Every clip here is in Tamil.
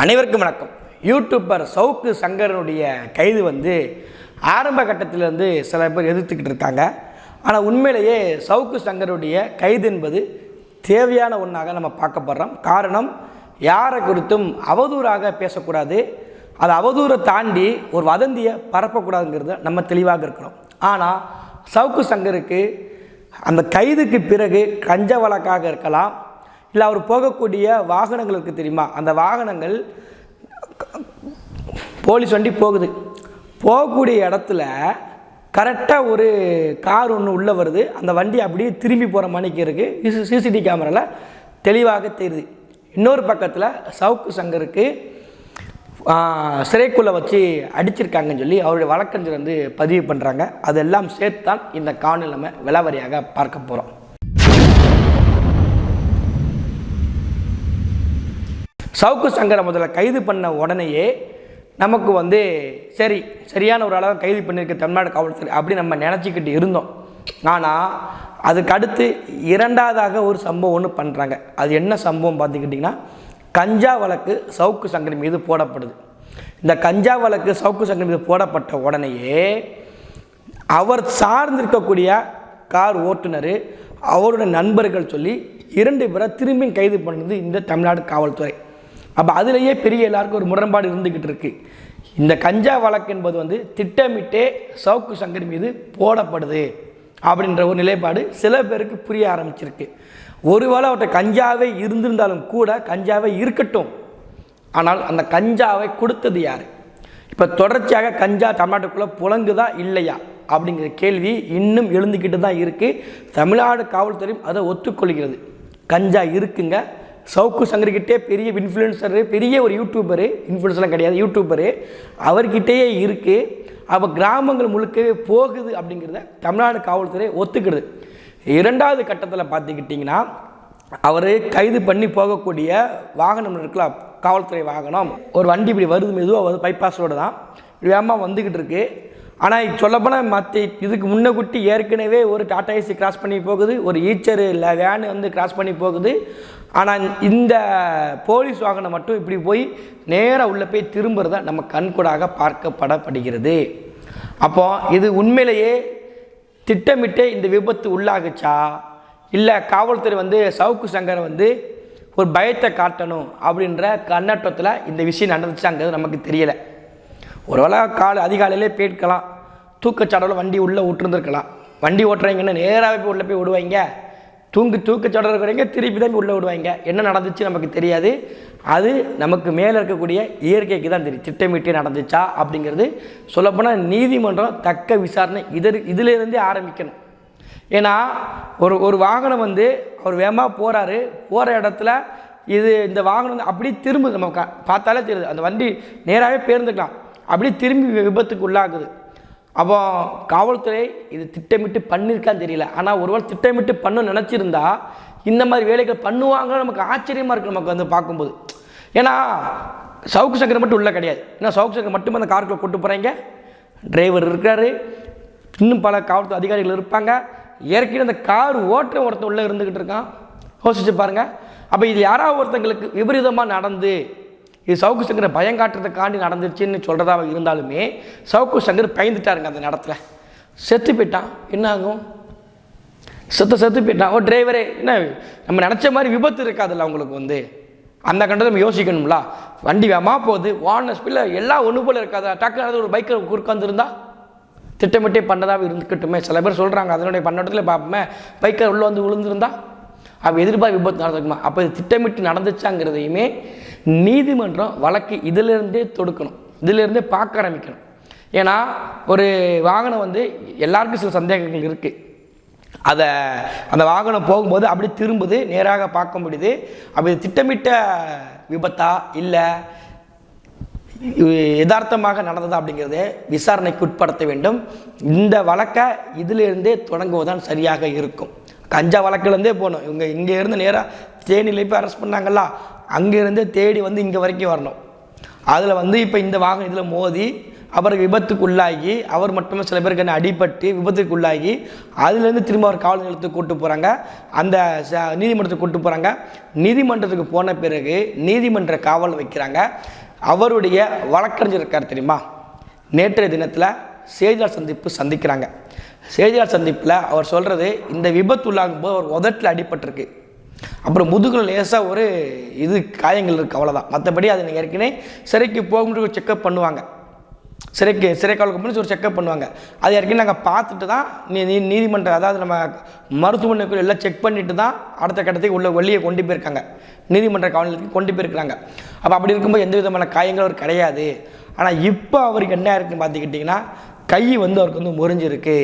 அனைவருக்கும் வணக்கம். யூடியூப்பர் சவுக்கு சங்கரனுடைய கைது வந்து ஆரம்ப கட்டத்திலேருந்து சில பேர் எதிர்த்துக்கிட்டு இருக்காங்க. ஆனால் உண்மையிலேயே சவுக்கு சங்கருடைய கைது என்பது தேவையான ஒன்றாக நம்ம பார்க்கப்படுறோம் காரணம் யாரை குறித்தும் அவதூறாக பேசக்கூடாது. அது அவதூறை தாண்டி ஒரு வதந்தியை பரப்பக்கூடாதுங்கிறது நம்ம தெளிவாக இருக்கிறோம் ஆனால் சவுக்கு சங்கருக்கு அந்த கைதுக்கு பிறகு கஞ்ச வழக்காக இருக்கலாம். இல்லை அவர் போகக்கூடிய வாகனங்கள் இருக்குது தெரியுமா? அந்த வாகனங்கள் போலீஸ் வண்டி போகுது. போகக்கூடிய இடத்துல கரெக்டாக ஒரு கார் ஒன்று உள்ளே வருது. அந்த வண்டி அப்படியே திரும்பி போகிற மணிக்கு இருக்குது சிசிடிவி கேமராவில் தெளிவாக தெரியுது. இன்னொரு பக்கத்தில் சவுக்கு சங்கருக்கு சிறைக்குள்ளே வச்சு அடிச்சிருக்காங்கன்னு சொல்லி அவருடைய வழக்கறிஞர் வந்து பதிவு பண்ணுறாங்க அதெல்லாம் சேர்த்து தான் இந்த காணொலி நம்ம விலாவரியாக பார்க்க போகிறோம் சவுக்கு சங்கரை முதல்ல கைது பண்ண உடனேயே நமக்கு வந்து சரி சரியான ஒரு அளவு கைது பண்ணியிருக்க தமிழ்நாடு காவல்துறை அப்படி நம்ம நினச்சிக்கிட்டு இருந்தோம். ஆனால் அதுக்கு அடுத்து இரண்டாவதாக ஒரு சம்பவம் ஒன்று பண்ணுறாங்க அது என்ன சம்பவம் பார்த்துக்கிட்டிங்கன்னா கஞ்சா வழக்கு சவுக்கு சங்கர் மீது போடப்படுது. இந்த கஞ்சா வழக்கு சவுக்கு சங்கர் மீது போடப்பட்ட உடனேயே அவர் சார்ந்திருக்கக்கூடிய கார் ஓட்டுநர் அவருடைய நண்பர்கள் சொல்லி இரண்டு பேரை திரும்பியும் கைது பண்ணது இந்த தமிழ்நாடு காவல்துறை. அப்போ அதுலேயே பெரிய எல்லாருக்கும் ஒரு முரண்பாடு இருந்துக்கிட்டு இருக்கு. இந்த கஞ்சா வழக்கு என்பது வந்து திட்டமிட்டே சவுக்கு சங்கர் மீது போடப்படுது அப்படின்ற ஒரு நிலைப்பாடு சில பேருக்கு புரிய ஆரம்பிச்சிருக்கு. ஒருவேளை அவர்கிட்ட கஞ்சாவே இருந்திருந்தாலும் கூட கஞ்சாவே இருக்கட்டும். ஆனால் அந்த கஞ்சாவை கொடுத்தது யார்? இப்போ தொடர்ச்சியாக கஞ்சா தமிழ்நாட்டுக்குள்ளே புழங்குதா இல்லையா அப்படிங்கிற கேள்வி இன்னும் எழுந்துக்கிட்டு தான் இருக்குது தமிழ்நாடு காவல்துறையும் அதை ஒத்துக்கொள்கிறது. கஞ்சா இருக்குங்க சவுக்கு சங்கர்கிட்டே பெரிய இன்ஃப்ளூயன்சரு பெரிய ஒரு யூடியூபரு இன்ஃப்ளூயன்ஸ்லாம் கிடையாது யூடியூபரு அவர்கிட்டயே இருக்குது அப்போ கிராமங்கள் முழுக்கவே போகுது அப்படிங்கிறத தமிழ்நாடு காவல்துறை ஒத்துக்கிடுது இரண்டாவது கட்டத்தில் பார்த்துக்கிட்டிங்கன்னா அவர் கைது பண்ணி போகக்கூடிய வாகனம் இருக்கலாம் காவல்துறை வாகனம். ஒரு வண்டி இப்படி வருது மெதுவாக வருது பைபாஸ் ரோடு தான். இப்படி வேகமாக வந்துக்கிட்டு இருக்குது ஆனால் சொல்லப்போனால் மற்ற இதுக்கு முன்னகுட்டி ஏற்கனவே ஒரு டாடா ஏசி கிராஸ் பண்ணி போகுது ஒரு ஈச்சர் இல்லை வேனு வந்து கிராஸ் பண்ணி போகுது. ஆனால் இந்த போலீஸ் வாகனம் மட்டும் இப்படி போய் நேராக உள்ளே போய் திரும்புறத நம்ம கண்கூடாக பார்க்கப்படப்படுகிறது. அப்போ இது உண்மையிலேயே திட்டமிட்டே இந்த விபத்து உள்ளாகுச்சா? இல்லை காவல்துறை வந்து சவுக்கு சங்கரை வந்து ஒரு பயத்தை காட்டணும் அப்படின்ற கண்ணோட்டத்தில் இந்த விஷயம் நடந்துச்சாங்கிறது நமக்கு தெரியலை. ஒருவேளை காலை அதிகாலையிலே போயிருக்கலாம். தூக்கச்சாடல வண்டி உள்ளே விட்டுருந்துருக்கலாம். வண்டி ஓட்டுறவங்கன்னா நேராகவே போய் உள்ளே போய் விடுவாங்க. தூங்கு தூக்கச்சாடல் இருக்கிறவங்க திருப்பி தான் உள்ளே விடுவாங்க. என்ன நடந்துச்சு நமக்கு தெரியாது. அது நமக்கு மேலே இருக்கக்கூடிய இயற்கைக்கு தான் தெரியும். திட்டமிட்டே நடந்துச்சா அப்படிங்கிறது சொல்லப்போனால் நீதிமன்றம் தக்க விசாரணை இதர் இதிலேருந்தே ஆரம்பிக்கணும். ஏன்னா ஒரு ஒரு வாகனம் வந்து அவர் வேகமாக போகிறாரு போகிற இடத்துல இது இந்த வாகனம் வந்து அப்படியே திரும்புது நம்ம பார்த்தாலே தெரியுது. அந்த வண்டி நேராகவே பேருந்துக்கலாம். அப்படியே திரும்பி விபத்துக்கு உள்ளாகுது அப்போ காவல்துறை இது திட்டமிட்டு பண்ணியிருக்கான்னு தெரியல. ஆனால் ஒருவேளை திட்டமிட்டு பண்ணு நினச்சிருந்தா இந்த மாதிரி வேலைகள் பண்ணுவாங்கன்னு நமக்கு ஆச்சரியமாக இருக்குது நமக்கு வந்து பார்க்கும்போது. ஏன்னா சவுக்கு சங்கர் மட்டும் உள்ளே கிடையாது. ஏன்னா சவுக்கு சங்கர் மட்டுமே அந்த காருக்குள்ள கொண்டு போகிறாங்க டிரைவர் இருக்காரு இன்னும் பல காவல்துறை அதிகாரிகள் இருப்பாங்க. ஏற்கனவே அந்த கார் ஓட்டுற ஒருத்தன் உள்ளே இருந்துக்கிட்டு இருக்கான். யோசிச்சு பாருங்கள் அப்போ இது யாராவது ஒருத்தங்களுக்கு விபரீதமாக நடந்து இது சவுக்கு சங்கர் பயம் காட்டுறதுக்காண்டி நடந்துச்சுன்னு சொல்கிறதாக இருந்தாலுமே சவுக்கு சங்கர் பயந்துட்டாருங்க அந்த இடத்துல செத்து போயிட்டான். என்ன ஆகும்? செத்து செத்து போயிட்டான். ஓ டிரைவரே என்ன நம்ம நினச்ச மாதிரி விபத்து இருக்காதுல்ல அவங்களுக்கு வந்து. அந்த கண்டத்தை நம்ம யோசிக்கணும்ல. வண்டி வேமா போகுது. வான ஸ்பீடில் எல்லாம் ஒன்று போல் இருக்காதா? டக்குனு ஒரு பைக்கில் குறுக்காந்துருந்தா திட்டமிட்டே பண்ணதாக இருந்துக்கட்டுமே. சில பேர் சொல்கிறாங்க அதனுடைய பண்ணத்தில் பார்ப்போமே பைக்கில் உள்ளே வந்து விழுந்திருந்தா? அப்போ எதிர்பார்ப்பு விபத்து நடந்திருக்குமா? அப்போ இது திட்டமிட்டு நடந்துச்சாங்கிறதையுமே நீதிமன்றம் வழக்கு இதிலிருந்தே தொடுக்கணும். இதிலிருந்தே பார்க்க ஆரம்பிக்கணும். ஏன்னா ஒரு வாகனம் வந்து எல்லாருக்கும் சில சந்தேகங்கள் இருக்குது அதை அந்த வாகனம் போகும்போது அப்படி திரும்புது நேராக பார்க்க முடியுது. அப்போ திட்டமிட்ட விபத்தா? இல்லை யதார்த்தமாக நடந்ததா அப்படிங்கிறத விசாரணைக்கு உட்படுத்த வேண்டும். இந்த வழக்கை இதிலிருந்தே தொடங்குவதுதான் சரியாக இருக்கும். கஞ்சா வழக்குலேருந்தே போகணும் இவங்க இங்கே இருந்து நேராக தேனியில் போய் அரெஸ்ட் பண்ணாங்களா அங்கேருந்தே தேடி வந்து இங்கே வரைக்கும் வரணும். அதில் வந்து இப்போ இந்த வாகனம் இதில் மோதி அவருக்கு விபத்துக்குள்ளாகி அவர் மட்டுமே சில பேருக்கு என்ன அடிபட்டு விபத்துக்குள்ளாகி அதுலேருந்து திரும்ப அவர் காவல் நிலையத்துக்கு கூட்டு போகிறாங்க அந்த ச- நீதிமன்றத்துக்கு கூட்டு போகிறாங்க நீதிமன்றத்துக்கு போன பிறகு நீதிமன்ற காவல் வைக்கிறாங்க. அவருடைய வழக்கறிஞர் இருக்கார் தெரியுமா? நேற்றைய தினத்தில் செய்தியாளர் சந்திப்பு சந்திக்கிறாங்க. செய்தியாளர் சந்திப்பில் அவர் சொல்கிறது இந்த விபத்துள்ளாகும் போது அவர் உதட்டில் அடிபட்டிருக்கு. அப்புறம் முதுகில் லேசாக ஒரு இது காயங்கள் இருக்குது அவ்வளோதான் மற்றபடி அது நீங்கள் ஏற்கனவே சிறைக்கு போகும்போது ஒரு செக்கப் பண்ணுவாங்க. சிறைக்கு சிறை காவலுக்கு முன்னாடி ஒரு செக்கப் பண்ணுவாங்க. அது ஏற்கனவே நாங்கள் பார்த்துட்டு தான் நீ நீதிமன்றம் அதாவது நம்ம மருத்துவமனைக்குள்ள எல்லாம் செக் பண்ணிட்டு தான் அடுத்த கட்டத்துக்கு உள்ள வெளியே கொண்டு போயிருக்காங்க. நீதிமன்ற காவலுக்கு கொண்டு போயிருக்காங்க அப்போ அப்படி இருக்கும்போது எந்த விதமான காயங்களும் அவர் கிடையாது. ஆனால் இப்போ அவருக்கு என்ன இருக்குன்னு பார்த்துக்கிட்டிங்கன்னா கை வந்து அவருக்கு வந்து முறிஞ்சிருக்கு.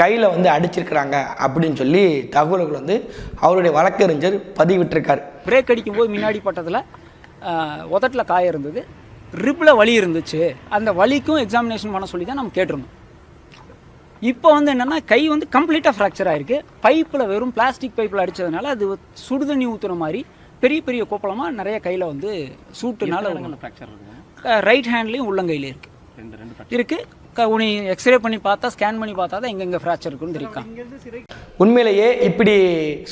கையில் வந்து அடிச்சிருக்கிறாங்க அப்படின்னு சொல்லி தகவல்கள் வந்து அவருடைய வழக்கறிஞர் பதிவிட்டிருக்காரு. பிரேக் அடிக்கும்போது முன்னாடி பட்டதில் உதட்டில் காயம் இருந்தது. ரிப்பில் வலி இருந்துச்சு. அந்த வலிக்கும் எக்ஸாமினேஷன் பண்ண சொல்லி தான் நம்ம கேட்டிருந்தோம். இப்போ வந்து என்னென்னா கை வந்து கம்ப்ளீட்டாக ஃப்ராக்சர் ஆயிருக்கு. பைப்பில் வெறும் பிளாஸ்டிக் பைப்பில் அடித்ததுனால அது சுடுதண்ணி ஊற்றுன மாதிரி பெரிய பெரிய கோப்பலமாக நிறைய கையில் வந்து சூட்டுனால ஃப்ராக்சர் ரைட் ஹேண்ட்லேயும் உள்ளங்கையில இருக்கு. ரெண்டு ரெண்டு இருக்கு. க- உனி எக்ஸ்ரே பண்ணி பார்த்தா ஸ்கேன் பண்ணி பார்த்தா தான் எங்கெங்கே ஃப்ராக்சர் இருக்குன்னு தெரியும் உண்மையிலேயே இப்படி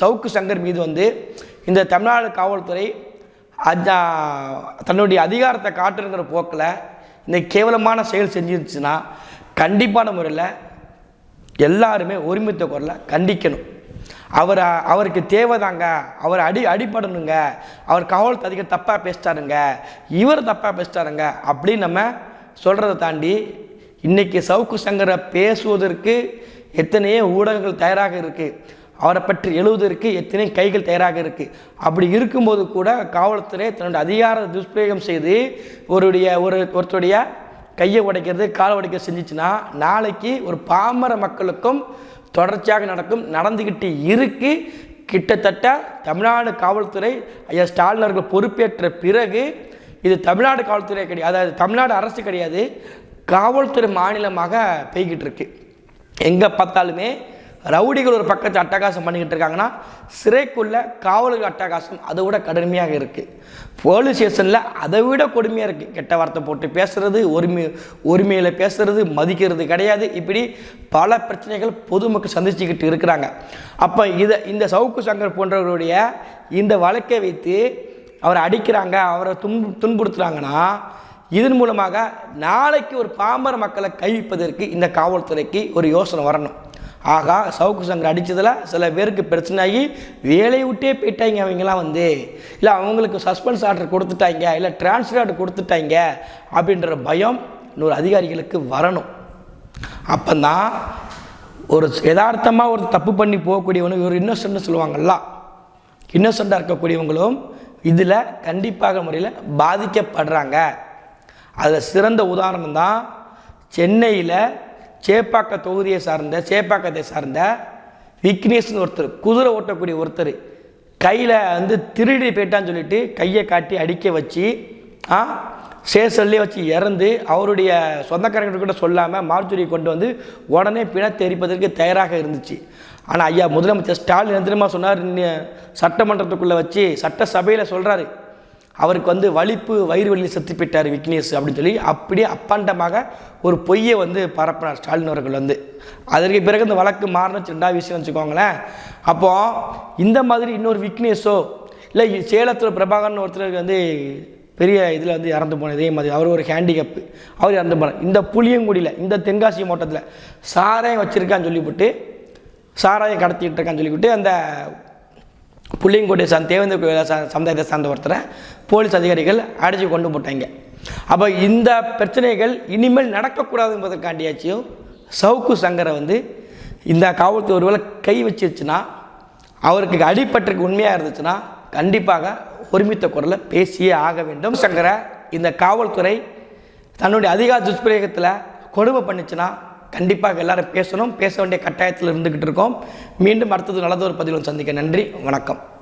சவுக்கு சங்கர் மீது வந்து இந்த தமிழ்நாடு காவல்துறை தன்னுடைய அதிகாரத்தை காட்டுங்கிற போக்கில் இந்த கேவலமான செயல் செஞ்சிருச்சுன்னா கண்டிப்பான முறையில் எல்லாருமே ஒருமித்த குரலை கண்டிக்கணும். அவர் அவருக்கு தேவைதாங்க. அவர் அடி அடிபடணுங்க. அவர் காவல் அதிகம் தப்பாக பேசிட்டாருங்க. இவர் தப்பாக பேசிட்டாருங்க. அப்படின்னு நம்ம சொல்கிறத தாண்டி இன்றைக்கி சவுக்கு சங்கரை பேசுவதற்கு எத்தனையோ ஊடகங்கள் தயாராக இருக்குது அவரை பற்றி எழுவதற்கு எத்தனையோ கைகள் தயாராக இருக்குது அப்படி இருக்கும்போது கூட காவல்துறை தன்னுடைய அதிகார துஷ்பிரயோகம் செய்து ஒருடைய ஒரு ஒருத்தருடைய கையை உடைக்கிறது கால் உடைக்க செஞ்சுச்சுன்னா நாளைக்கு ஒரு பாமர மக்களுக்கும் தொடர்ச்சியாக நடக்கும் நடந்துக்கிட்டு இருக்குது கிட்டத்தட்ட தமிழ்நாடு காவல்துறை ஐயா ஸ்டாலின் அவர்கள் பொறுப்பேற்ற பிறகு இது தமிழ்நாடு காவல்துறை கிடையாது. அதாவது தமிழ்நாடு அரசு கிடையாது. காவல்துறை மாநிலமாக பெய்கிட்டு இருக்கு எங்கே பார்த்தாலுமே ரவுடிகள் ஒரு பக்கத்தை அட்டகாசம் பண்ணிக்கிட்டு இருக்காங்கன்னா சிறைக்குள்ள காவலர்கள் அட்டகாசம் அதை விட கடுமையாக இருக்குது போலீஸ் ஸ்டேஷனில் அதை விட கொடுமையாக இருக்குது கெட்ட வார்த்தை போட்டு பேசுறது உரிமை உரிமையில் பேசுறது மதிக்கிறது கிடையாது. இப்படி பல பிரச்சனைகள் பொதுமக்கள் சந்திச்சுக்கிட்டு இருக்கிறாங்க. அப்போ இதை இந்த சவுக்கு சங்கர் போன்றவர்களுடைய இந்த வழக்கை வைத்து அவரை அடிக்கிறாங்க அவரை துன் துன்புறுத்துறாங்கன்னா இதன் மூலமாக நாளைக்கு ஒரு பாம்பர மக்களை கைவிப்பதற்கு இந்த காவல்துறைக்கு ஒரு யோசனை வரணும். ஆகா சவுக்கு சங்கர் அடித்ததில் சில பேருக்கு பிரச்சனையாகி வேலையை விட்டே போயிட்டாங்க அவங்களாம் வந்து. இல்லை அவங்களுக்கு சஸ்பென்ஸ் ஆர்டர் கொடுத்துட்டாங்க இல்லை டிரான்ஸ்ஃபர் ஆர்டர் கொடுத்துட்டாங்க அப்படின்ற பயம் இன்னொரு அதிகாரிகளுக்கு வரணும். அப்போதான் ஒரு யதார்த்தமாக ஒரு தப்பு பண்ணி போகக்கூடியவனும் ஒரு இன்னசென்ட்னு சொல்லுவாங்கல்ல இன்னசென்ட்டாக இருக்கக்கூடியவங்களும் இதில் கண்டிப்பாக முறையில் பாதிக்கப்படுறாங்க. அதில் சிறந்த உதாரணம் தான் சென்னையில் சேப்பாக்க தொகுதியை சார்ந்த சேப்பாக்கத்தை சார்ந்த விக்னேஷ்னு ஒருத்தர் குதிரை ஓட்டக்கூடிய ஒருத்தர் கையில் வந்து திருடி போயிட்டான்னு சொல்லிட்டு கையை காட்டி அடிக்க வச்சு ஆ சேசல்லே வச்சு இறந்து அவருடைய சொந்தக்காரங்க கூட சொல்லாமல் மார்ச்சுரியை கொண்டு வந்து உடனே பிணத்தை எரிப்பதற்கு தயாராக இருந்துச்சு. ஆனால் ஐயா முதலமைச்சர் ஸ்டாலின் எந்திரமாக சொன்னார்? சட்டமன்றத்துக்குள்ளே வச்சு சட்டசபையில் சொல்கிறாரு அவருக்கு வந்து வலிப்பு வயிறு வலி செத்து போயிட்டார் விக்னேஷ் அப்படின்னு சொல்லி. அப்படியே அப்பாண்டமாக ஒரு பொய்யை வந்து பரப்பினார் ஸ்டாலின் அவர்கள் வந்து. அதற்கு பிறகு இந்த வழக்கு மாறினச்சு ரெண்டாவது விஷயம் வச்சுக்கோங்களேன். அப்போ இந்த மாதிரி இன்னொரு விக்னேஷோ இல்லை சேலத்தில் பிரபாகரன் ஒருத்தருக்கு வந்து பெரிய இதில் வந்து இறந்து போன இதே மாதிரி அவர் ஒரு ஹேண்டிகப்பு அவர் இறந்து போனார். இந்த புளியங்குடியில் இந்த தென்காசி மாவட்டத்தில் சாராயம் வச்சுருக்கான்னு சொல்லிவிட்டு சாராயம் கடத்திட்டு இருக்கான்னு சொல்லிவிட்டு அந்த புள்ளியங்குடி சந் தேவேந்திர கோயில சமுதாயத்தை சார்ந்த ஒருத்தரை போலீஸ் அதிகாரிகள் அடித்து கொண்டு போட்டாங்க. அப்போ இந்த பிரச்சனைகள் இனிமேல் நடக்கக்கூடாது என்பதற்காண்டியாச்சும் சவுக்கு சங்கரை வந்து இந்த காவல்துறை ஒருவேளை கை வச்சிருச்சுன்னா அவருக்கு அடிப்பட்டிருக்கு உண்மையாக இருந்துச்சுன்னா கண்டிப்பாக ஒருமித்த குரலை பேசியே ஆக வேண்டும். சங்கரை இந்த காவல்துறை தன்னுடைய அதிகார துஷ்பிரயோகத்தில் கொடுமை பண்ணுச்சுன்னா கண்டிப்பாக எல்லாரும் பேசணும். பேச வேண்டிய கட்டாயத்தில் இருந்துக்கிட்டு இருக்கோம். மீண்டும் அடுத்தது நல்லதொரு பதிவில் சந்திக்க நன்றி. வணக்கம்.